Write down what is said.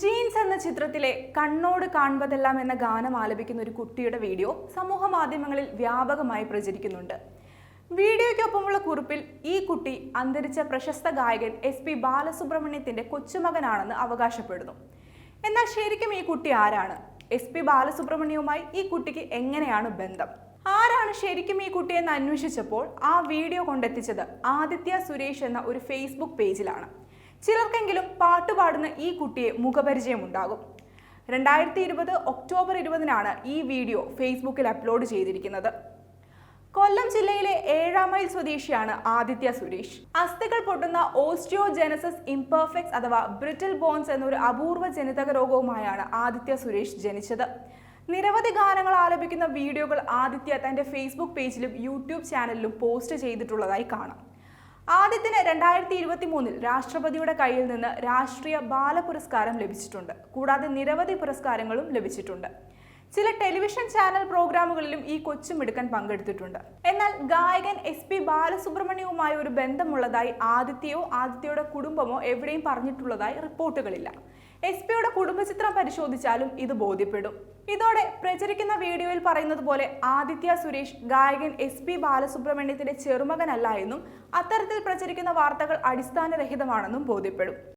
Jeans എന്ന ചിത്രത്തിലെ കണ്ണോട് കാൺപതെല്ലാം എന്ന ഗാനം ആലപിക്കുന്ന ഒരു കുട്ടിയുടെ വീഡിയോ സമൂഹ മാധ്യമങ്ങളിൽ വ്യാപകമായി പ്രചരിക്കുന്നുണ്ട്. വീഡിയോയ്ക്കൊപ്പമുള്ള കുറിപ്പിൽ ഈ കുട്ടി അന്തരിച്ച പ്രശസ്ത ഗായകൻ എസ് പി ബാലസുബ്രഹ്മണ്യത്തിന്റെ കൊച്ചുമകനാണെന്ന് അവകാശപ്പെടുന്നു. എന്നാൽ ശരിക്കും ഈ കുട്ടി ആരാണ്? എസ് പി ബാലസുബ്രഹ്മണ്യവുമായി ഈ കുട്ടിക്ക് എങ്ങനെയാണ് ബന്ധം? ആരാണ് ശരിക്കും ഈ കുട്ടിയെന്ന് അന്വേഷിച്ചപ്പോൾ ആ വീഡിയോ കൊണ്ടെത്തിച്ചത് ആദിത്യ സുരേഷ് എന്ന ഒരു ഫേസ്ബുക്ക് പേജിലാണ്. ചിലർക്കെങ്കിലും പാട്ടുപാടുന്ന ഈ കുട്ടിയെ മുഖപരിചയമുണ്ടാകും. രണ്ടായിരത്തി ഇരുപത് ഒക്ടോബർ ഇരുപതിനാണ് ഈ വീഡിയോ ഫേസ്ബുക്കിൽ അപ്ലോഡ് ചെയ്തിരിക്കുന്നത്. കൊല്ലം ജില്ലയിലെ ഏഴാം മൈൽ സ്വദേശിയാണ് ആദിത്യ സുരേഷ്. അസ്ഥികൾ പൊട്ടുന്ന ഓസ്റ്റിയോജെനസിസ് ഇംപെർഫെക്ട്സ് അഥവാ ബ്രിട്ടിൽ ബോൺസ് എന്നൊരു അപൂർവ ജനിതക രോഗവുമായാണ് ആദിത്യ സുരേഷ് ജനിച്ചത്. നിരവധി ഗാനങ്ങൾ ആലപിക്കുന്ന വീഡിയോകൾ ആദിത്യ തന്റെ ഫേസ്ബുക്ക് പേജിലും യൂട്യൂബ് ചാനലിലും പോസ്റ്റ് ചെയ്തിട്ടുള്ളതായി കാണാം. ആദ്യത്തിന് രണ്ടായിരത്തി ഇരുപത്തി മൂന്നിൽ രാഷ്ട്രപതിയുടെ കയ്യിൽ നിന്ന് രാഷ്ട്രീയ ബാല പുരസ്കാരം ലഭിച്ചിട്ടുണ്ട്. കൂടാതെ നിരവധി പുരസ്കാരങ്ങളും ലഭിച്ചിട്ടുണ്ട്. ചില ടെലിവിഷൻ ചാനൽ പ്രോഗ്രാമുകളിലും ഈ കൊച്ചുമിടുക്കൻ പങ്കെടുത്തിട്ടുണ്ട്. എന്നാൽ ഗായകൻ എസ് പി ബാലസുബ്രഹ്മണ്യവുമായി ഒരു ബന്ധമുള്ളതായി ആദിത്യയോ ആദിത്യയുടെ കുടുംബമോ എവിടെയും പറഞ്ഞിട്ടുള്ളതായി റിപ്പോർട്ടുകളില്ല. എസ് പിയുടെ കുടുംബചിത്രം പരിശോധിച്ചാലും ഇത് ബോധ്യപ്പെടും. ഇതോടെ പ്രചരിക്കുന്ന വീഡിയോയിൽ പറയുന്നത് പോലെ ആദിത്യ സുരേഷ് ഗായകൻ എസ് പി ബാലസുബ്രഹ്മണ്യത്തിന്റെ ചെറുമകനല്ല എന്നും അത്തരത്തിൽ പ്രചരിക്കുന്ന വാർത്തകൾ അടിസ്ഥാനരഹിതമാണെന്നും ബോധ്യപ്പെടും.